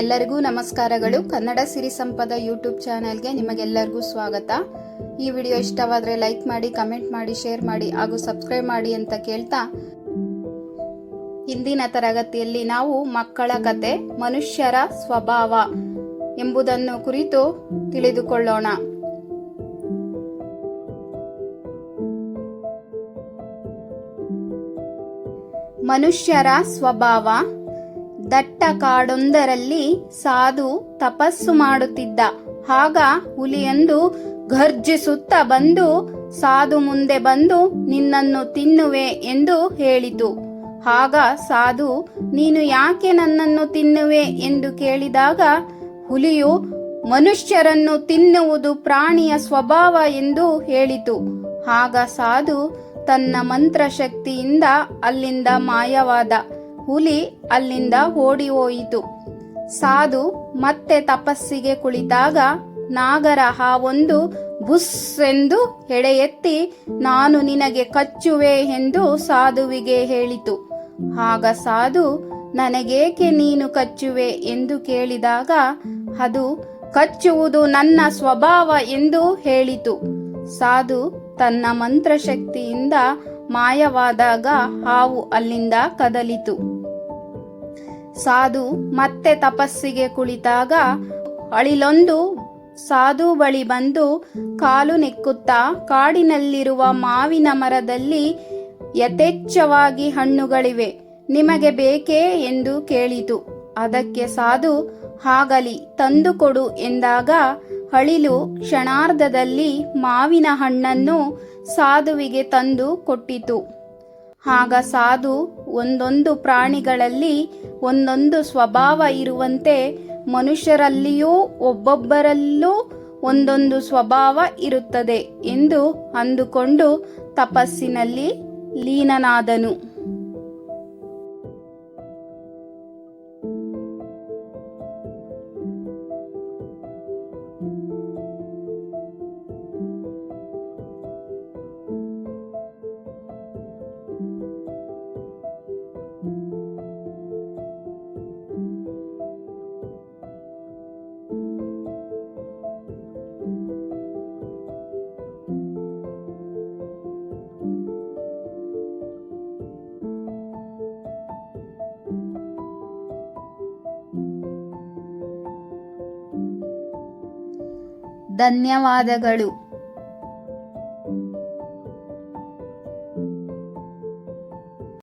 ಎಲ್ಲರಿಗೂ ನಮಸ್ಕಾರಗಳು. ಕನ್ನಡ ಸಿರಿ ಸಂಪದ ಯೂಟ್ಯೂಬ್ ಚಾನೆಲ್ಗೆ ನಿಮಗೆಲ್ಲರಿಗೂ ಸ್ವಾಗತ. ಈ ವಿಡಿಯೋ ಇಷ್ಟವಾದರೆ ಲೈಕ್ ಮಾಡಿ, ಕಮೆಂಟ್ ಮಾಡಿ, ಶೇರ್ ಮಾಡಿ ಹಾಗೂ ಸಬ್ಸ್ಕ್ರೈಬ್ ಮಾಡಿ ಅಂತ ಕೇಳ್ತಾ ಇಂದಿನ ತರಗತಿಯಲ್ಲಿ ನಾವು ಮಕ್ಕಳ ಕತೆ, ಮನುಷ್ಯರ ಸ್ವಭಾವ ಎಂಬುದನ್ನು ಕುರಿತು ತಿಳಿದುಕೊಳ್ಳೋಣ. ಮನುಷ್ಯರ ಸ್ವಭಾವ ದಟ್ಟ ಕಾಡೊಂದರಲ್ಲಿ ಸಾಧು ತಪಸ್ಸು ಮಾಡುತ್ತಿದ್ದ. ಆಗ ಹುಲಿಯೊಂದು ಘರ್ಜಿಸುತ್ತಾ ಬಂದು, ಸಾಧು ಮುಂದೆ ಬಂದು ನಿನ್ನನ್ನು ತಿನ್ನುವೆ ಎಂದು ಹೇಳಿತು. ಆಗ ಸಾಧು, ನೀನು ಯಾಕೆ ನನ್ನನ್ನು ತಿನ್ನುವೆ? ಎಂದು ಕೇಳಿದಾಗ, ಹುಲಿಯು, ಮನುಷ್ಯರನ್ನು ತಿನ್ನುವುದು ಪ್ರಾಣಿಯ ಸ್ವಭಾವ ಎಂದು ಹೇಳಿತು. ಆಗ ಸಾಧು ತನ್ನ ಮಂತ್ರಶಕ್ತಿಯಿಂದ ಅಲ್ಲಿಂದ ಮಾಯವಾದ. ಹುಲಿ ಅಲ್ಲಿಂದ ಓಡಿ ಹೋಯಿತು ಸಾಧು ಮತ್ತೆ ತಪಸ್ಸಿಗೆ ಕುಳಿತಾಗ ನಾಗರ ಒಂದು ಬುಸ್ ಎಂದು ಎಡೆ ಎತ್ತಿ ನಾನು ನಿನಗೆ ಕಚ್ಚುವೆ ಎಂದು ಸಾಧುವಿಗೆ ಹೇಳಿತು. ಆಗ ಸಾಧು, ನನಗೇಕೆ ನೀನು ಕಚ್ಚುವೆ? ಎಂದು ಕೇಳಿದಾಗ, ಅದು ಕಚ್ಚುವುದು ನನ್ನ ಸ್ವಭಾವ ಎಂದು ಹೇಳಿತು. ಸಾಧು ತನ್ನ ಮಂತ್ರಶಕ್ತಿಯಿಂದ ಮಾಯವಾದಾಗ ಹಾವು ಅಲ್ಲಿಂದ ಕದಲಿತು. ಸಾಧು ಮತ್ತೆ ತಪಸ್ಸಿಗೆ ಕುಳಿತಾಗ ಅಳಿಲೊಂದು ಸಾಧು ಬಳಿ ಬಂದು ಕಾಲು ನೆಕ್ಕುತ್ತಾ ಕಾಡಿನಲ್ಲಿರುವ ಮಾವಿನ ಮರದಲ್ಲಿ ಯಥೇಚ್ಛವಾಗಿ ಹಣ್ಣುಗಳಿವೆ, ನಿಮಗೆ ಬೇಕೇ ಎಂದು ಕೇಳಿತು. ಅದಕ್ಕೆ ಸಾಧು ಆಗಲಿ ತಂದುಕೊಡು ಎಂದಾಗ ಅಳಿಲು ಕ್ಷಣಾರ್ಧದಲ್ಲಿ ಮಾವಿನ ಹಣ್ಣನ್ನು ಸಾಧುವಿಗೆ ತಂದು ಕೊಟ್ಟಿತು. ಆಗ ಸಾಧು ಒಂದೊಂದು ಪ್ರಾಣಿಗಳಲ್ಲಿ ಒಂದೊಂದು ಸ್ವಭಾವ ಇರುವಂತೆ ಮನುಷ್ಯರಲ್ಲಿಯೂ ಒಬ್ಬೊಬ್ಬರಲ್ಲೂ ಒಂದೊಂದು ಸ್ವಭಾವ ಇರುತ್ತದೆ ಎಂದು ಅಂದುಕೊಂಡು ತಪಸ್ಸಿನಲ್ಲಿ ಲೀನನಾದನು. ಧನ್ಯವಾದಗಳು.